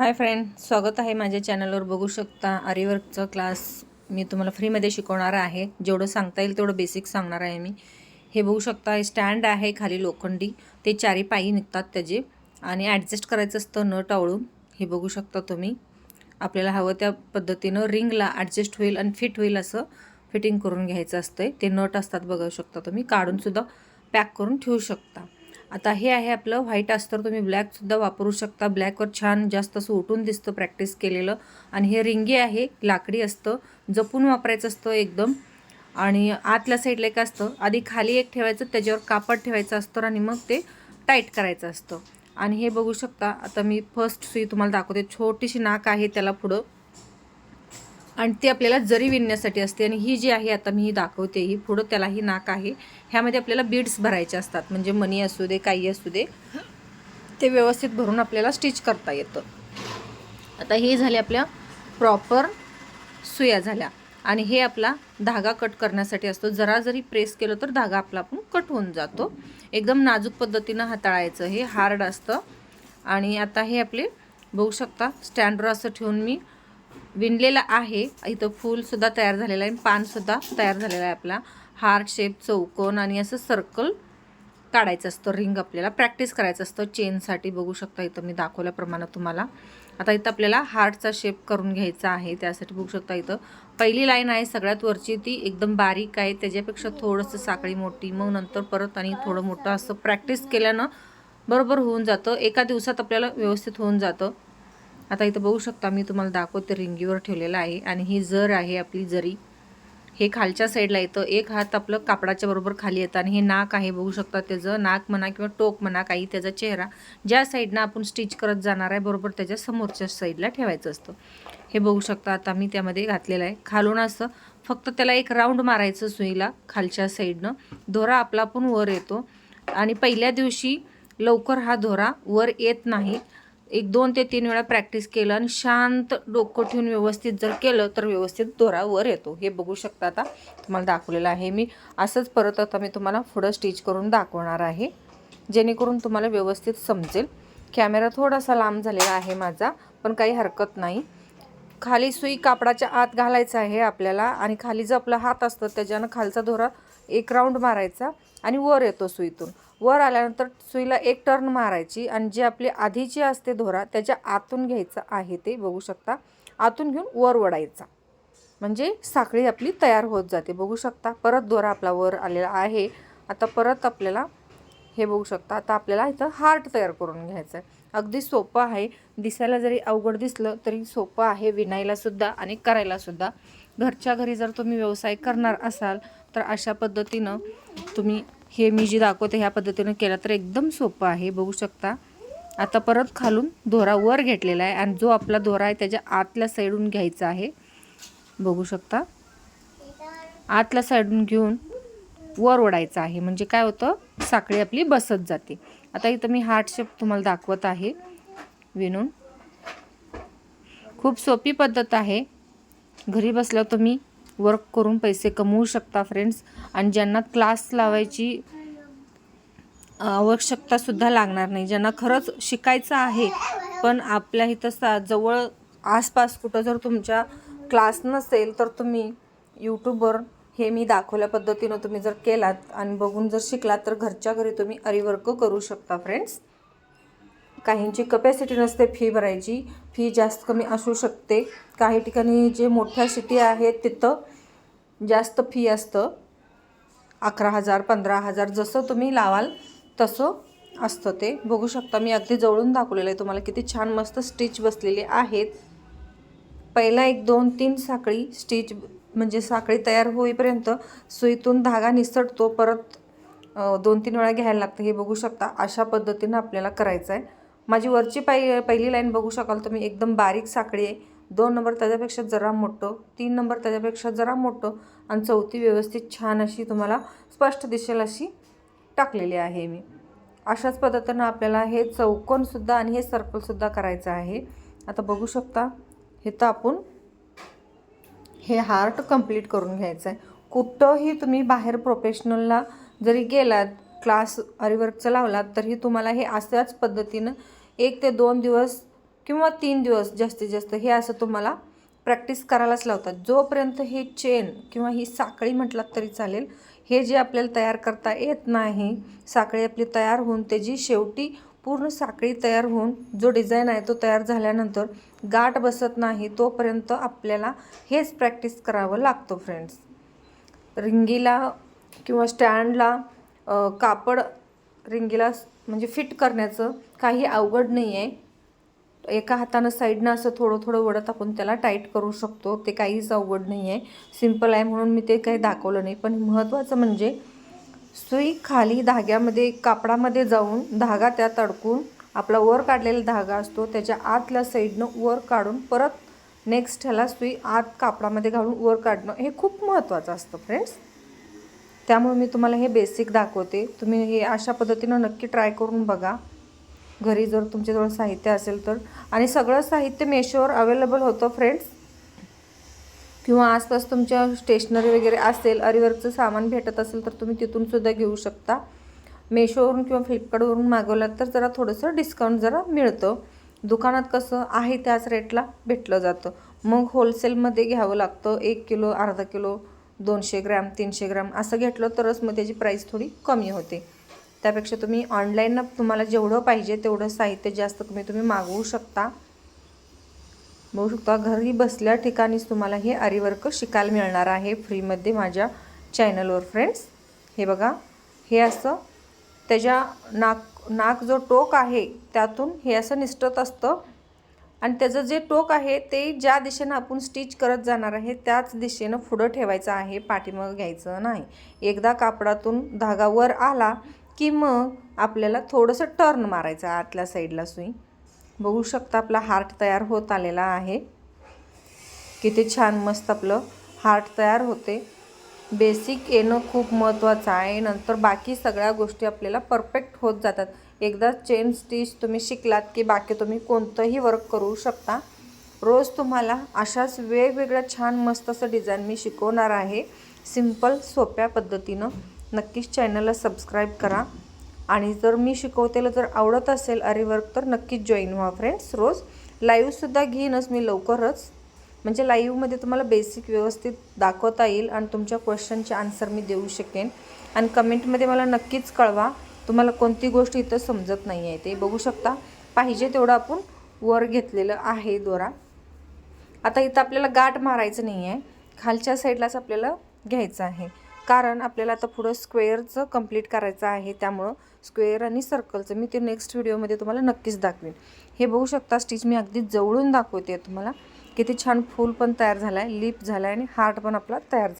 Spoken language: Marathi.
हाय फ्रेंड स्वागत आहे माझ्या चॅनलवर. बघू शकता आरीवर्कचा क्लास मी तुम्हाला फ्रीमध्ये शिकवणार आहे. जेवढं सांगता येईल तेवढं बेसिक सांगणार आहे मी. हे बघू शकता हे स्टँड आहे खाली लोखंडी. ते चारी पायी निघतात त्याचे. आणि ॲडजस्ट करायचं असतं नट आवळून हे बघू शकता तुम्ही. आपल्याला हवं त्या पद्धतीनं रिंगला ॲडजस्ट होईल आणि फिट होईल असं फिटिंग करून घ्यायचं असतं ते नट असतात बघू शकता तुम्ही. काढूनसुद्धा पॅक करून ठेवू शकता. आता हे आहे आपलं व्हाईट अस्तर. तुम्ही ब्लॅकसुद्धा वापरू शकता. ब्लॅकवर छान जास्त असं उठून दिसतं प्रॅक्टिस केलेलं. आणि हे रिंगी आहे लाकडी असतं. जपून वापरायचं असतं एकदम. आणि आतल्या साईडला एक असतं. आधी खाली एक ठेवायचं त्याच्यावर कापड ठेवायचं असतं आणि मग ते टाईट करायचं असतं. आणि हे बघू शकता आता मी फर्स्ट सुई तुम्हाला दाखवते. छोटीशी नाक आहे त्याला पुढं. आणि ती आपल्याला जरी विणण्यासाठी असते. आणि ही जी आहे आता मी ही दाखवते ही पुढं त्याला ही नाक आहे. ह्यामध्ये आपल्याला बीड्स भरायचे असतात. म्हणजे मनी असू दे काही असू दे ते व्यवस्थित भरून आपल्याला स्टिच करता येतं. आता हे झाले आपल्या प्रॉपर सुया झाल्या. आणि हे आपला धागा कट करण्यासाठी असतो. जरा जरी प्रेस केलं तर धागा आपला आपण कट होऊन जातो. एकदम नाजूक पद्धतीनं हाताळायचं हे. हार्ड असतं. आणि आता हे आपले बघू शकता स्टँडवर असं ठेवून मी विणलेलं आहे. इथं फूलसुद्धा तयार झालेलं आहे. पानसुद्धा तयार झालेला आहे आपला. हार्ट शेप चौकोन आणि असं सर्कल काढायचं असतं रिंग आपल्याला. प्रॅक्टिस करायचं असतं चेनसाठी बघू शकता इथं मी दाखवल्याप्रमाणे तुम्हाला. आता इथं आपल्याला हार्टचा शेप करून घ्यायचा आहे. त्यासाठी बघू शकता इथं. पहिली लाईन आहे सगळ्यात वरची ती एकदम बारीक आहे. त्याच्यापेक्षा थोडंसं साखळी मोठी मग नंतर परत आणि थोडं मोठं असं प्रॅक्टिस केल्यानं बरोबर होऊन जातं. एका दिवसात आपल्याला व्यवस्थित होऊन जातं. आता इथं बघू शकता मी तुम्हाला दाखवते रिंगीवर ठेवलेलं आहे. आणि ही जर आहे आपली जरी. हे खालच्या साईडला येतं. एक हात आपलं कापडाच्या बरोबर खाली येतं आणि हे नाक आहे बघू शकता त्याचं. नाक म्हणा किंवा टोक म्हणा काही त्याचा चेहरा. ज्या साईडनं आपण स्टिच करत जाणार आहे बरोबर त्याच्या समोरच्या साईडला ठेवायचं असतं. हे बघू शकता आता मी त्यामध्ये घातलेलं आहे. खालून असं फक्त त्याला एक राऊंड मारायचं सुईला खालच्या साईडनं दोरा आपला पण वर येतो. आणि पहिल्या दिवशी लवकर हा दोरा वर येत नाही. एक दोन ते तीन वेळा प्रॅक्टिस केलं आणि शांत डोकं ठेवून व्यवस्थित जर केलं तर व्यवस्थित दोरा वर येतो. हे बघू शकता आता. तुम्हाला दाखवलेलं आहे मी. असंच परत आता मी तुम्हाला पुढं स्टिच करून दाखवणार आहे. जेणेकरून तुम्हाला व्यवस्थित समजेल. कॅमेरा थोडासा लांब झालेला आहे माझा पण काही हरकत नाही. खाली सुई कापडाच्या आत घालायचं आहे आपल्याला आणि खाली जो आपला हात असतो त्याच्यानं खालचा दोरा एक राऊंड मारायचा आणि वर येतो सुईतून. वर आल्यानंतर सुईला एक टर्न मारायची आणि जी आपली आधीची असते दोरा त्याच्या आतून घ्यायचं आहे ते बघू शकता. आतून घेऊन वर वडायचा म्हणजे साखळी आपली तयार होत जाते बघू शकता. परत दोरा आपला वर आलेला आहे. आता परत आपल्याला हे बघू शकता. आता आपल्याला इथं हार्ट तयार करून घ्यायचं आहे. अगदी सोपं आहे. दिसायला जरी अवघड दिसलं तरी सोपं आहे. विणायलासुद्धा आणि करायलासुद्धा घरच्या घरी जर तुम्ही व्यवसाय करणार असाल तर अशा पद्धतीनं तुम्ही हे मी जी दाखवते ह्या पद्धतीनं केलं तर एकदम सोपं आहे. बघू शकता. आता परत खालून दोरा वर घेतलेला आहे आणि जो आपला दोरा आहे त्याच्या आतल्या साईडून घ्यायचा आहे. बघू शकता. आतल्या साईडून घेऊन वर ओढायचं आहे. म्हणजे काय होतं? साखळी आपली बसत जाते. आता इथं मी हार्ट शेप तुम्हाला दाखवत आहे. विणून खूप सोपी पद्धत आहे. घरी बसल्या तुम्ही वर्क करून पैसे कमवू शकता फ्रेंड्स आणि ज्यांना क्लास लावायची आवश्यकतासुद्धा लागणार नाही. ज्यांना खरंच शिकायचं आहे पण आपल्या इथं सा जवळ आसपास कुठं जर तुमच्या क्लास नसेल तर तुम्ही यूट्यूबवर हे मी दाखवल्या पद्धतीनं तुम्ही जर केलात आणि बघून जर शिकलात तर घरच्या घरी तुम्ही अरिवर्क करू शकता फ्रेंड्स काहींची कपॅसिटी नसते फी भरायची. फी जास्त कमी असू शकते. काही ठिकाणी जे मोठ्या सिटी आहेत तिथं जास्त फी असतं. अकरा हजार पंधरा हजार जसं तुम्ही लावाल तसं असतं ते. बघू शकता मी अगदी जवळून दाखवलेलं आहे. तुम्हाला किती छान मस्त स्टिच बसलेले आहेत. पहिला एक दोन तीन साखळी स्टिच म्हणजे साखळी तयार होईपर्यंत सुईतून धागा निसटतो. परत दोन तीन वेळा घ्यायला लागतं. हे बघू शकता अशा पद्धतीनं आपल्याला करायचं आहे माझी वरची पाय पहिली लाईन बघू शकाल तुम्ही एकदम बारीक साखळी आहे. दोन नंबर त्याच्यापेक्षा जरा मोठं तीन नंबर त्याच्यापेक्षा जरा मोठं आणि चौथी व्यवस्थित छान अशी तुम्हाला स्पष्ट दिसेल अशी टाकलेली आहे मी. अशाच पद्धतीनं आपल्याला हे चौकोनसुद्धा आणि हे सर्कलसुद्धा करायचं आहे. आता बघू शकता हे तर आपण हे हार्ट कंप्लीट करून घ्यायचं आहे. कुठंही तुम्ही बाहेर प्रोफेशनलला जरी गेलात क्लास अरिवर्कचं लावलात तरी तुम्हाला हे अशाच पद्धतीनं एक ते दोन दिवस किंवा तीन दिवस जास्तीत जास्त हे असं तुम्हाला प्रॅक्टिस करायलाच लावतात. जोपर्यंत हे चेन किंवा ही साखळी म्हटलात तरी चालेल. हे जे आपल्याला तयार करता येत नाही साखळी आपली तयार होऊन त्याची शेवटी पूर्ण साखळी तयार होऊन जो डिझाईन आहे तो तयार झाल्यानंतर गाठ बसत नाही तोपर्यंत आपल्याला हेच प्रॅक्टिस करावं लागतो फ्रेंड्स रिंगीला किंवा स्टँडला कापड रिंगीला म्हणजे फिट करण्याचं काही अवघड नाही आहे एका हातानं साईडनं असं थोडं थोडं वडत आपण त्याला टाईट करू शकतो. ते काहीच अवघड नाही आहे सिंपल आहे म्हणून मी ते काही दाखवलं नाही. पण महत्त्वाचं म्हणजे सुई खाली धाग्यामध्ये कापडामध्ये जाऊन धागा त्यात अडकून आपला वर काढलेला धागा असतो. त्याच्या आतल्या साईडनं वर काढून परत नेक्स्ट ह्याला सुई आत कापडामध्ये घालून वर काढणं हे खूप महत्त्वाचं असतं फ्रेंड्स त्यामुळे मी तुम्हाला हे बेसिक दाखवते. तुम्ही हे अशा पद्धतीनं नक्की ट्राय करून बघा. घरी जर तुमच्याजवळ साहित्य असेल तर. आणि सगळं साहित्य मेशोवर अवेलेबल होतं फ्रेंड्स किंवा आसपास तुमच्या स्टेशनरी वगैरे असेल अरिवर्कचं सामान भेटत असेल तर तुम्ही तिथून सुद्धा घेऊ शकता. मेशोवरून किंवा फ्लिपकार्टवरून मागवलात तर जरा थोडंसं डिस्काउंट जरा मिळतं. दुकानात कसं आहे त्याच रेटला भेटलं जातं. मग होलसेलमध्ये घ्यावं लागतं. एक किलो अर्धा किलो दोनशे ग्रॅम तीनशे ग्रॅम असं घेतलं तरच मग त्याची प्राईस थोडी कमी होते. त्यापेक्षा तुम्ही ऑनलाईन तुम्हाला जेवढं पाहिजे तेवढं साहित्य जास्त कमी तुम्ही मागवू शकता. बघू शकता घरी बसल्या ठिकाणीच तुम्हाला हे आरीवर्क शिकायला मिळणार आहे फ्रीमध्ये माझ्या चॅनलवर फ्रेंड्स हे बघा हे असं त्याच्या नाक नाक जो टोक आहे त्यातून हे असं निसटत असतं. आणि त्याचं जे टोक आहे ते ज्या दिशेनं आपण स्टिच करत जाणार आहे त्याच दिशेनं पुढं ठेवायचं आहे पाठीमागं घ्यायचं नाही. एकदा कापडातून धागा वर आला की मग आपल्याला थोडंसं टर्न मारायचं आतल्या साईडला सुई. बघू शकता आपला हार्ट तयार होत आलेला आहे. किती छान मस्त आपलं हार्ट तयार होते. बेसिक येणं खूप महत्त्वाचं आहे. नंतर बाकी सगळ्या गोष्टी आपल्याला परफेक्ट होत जातात. एकदा चेन स्टिच तुम्ही शिकलात की बाकी तुम्ही कोणतंही वर्क करू शकता. रोज तुम्हाला अशाच वेगवेगळ्या छान मस्त असं डिझाईन मी शिकवणार आहे. सिंपल सोप्या पद्धतीनं. नक्कीच चॅनलला सबस्क्राईब करा. आणि जर मी शिकवतेलं जर आवडत असेल अरिवर्क तर नक्कीच जॉईन व्हा फ्रेंड्स रोज लाईव्हसुद्धा घेईनच मी लवकरच. म्हणजे लाईव्हमध्ये तुम्हाला बेसिक व्यवस्थित दाखवता येईल आणि तुमच्या क्वेश्चनचे आन्सर मी देऊ शकेन. आणि कमेंटमध्ये मला नक्कीच कळवा. तुम्हाला कोणती गोष्ट इथं समजत नाही आहे ते बघू शकता. पाहिजे तेवढं आपण वर घेतलेलं आहे दोरा. आता इथं आपल्याला गाठ मारायचं नाही आहे. खालच्या साईडलाच आपल्याला घ्यायचं आहे. कारण आपल्याला आता पुढं स्क्वेअरचं कंप्लीट करायचं आहे. त्यामुळं स्क्वेअर आणि सर्कलचं मी ते नेक्स्ट व्हिडिओमध्ये तुम्हाला नक्कीच दाखवेन. हे बघू शकता स्टिच मी अगदी जवळून दाखवते तुम्हाला. किती छान फूल पण तयार झाला आहे लिप झाला आहे आणि हार्ट पण आपला तयार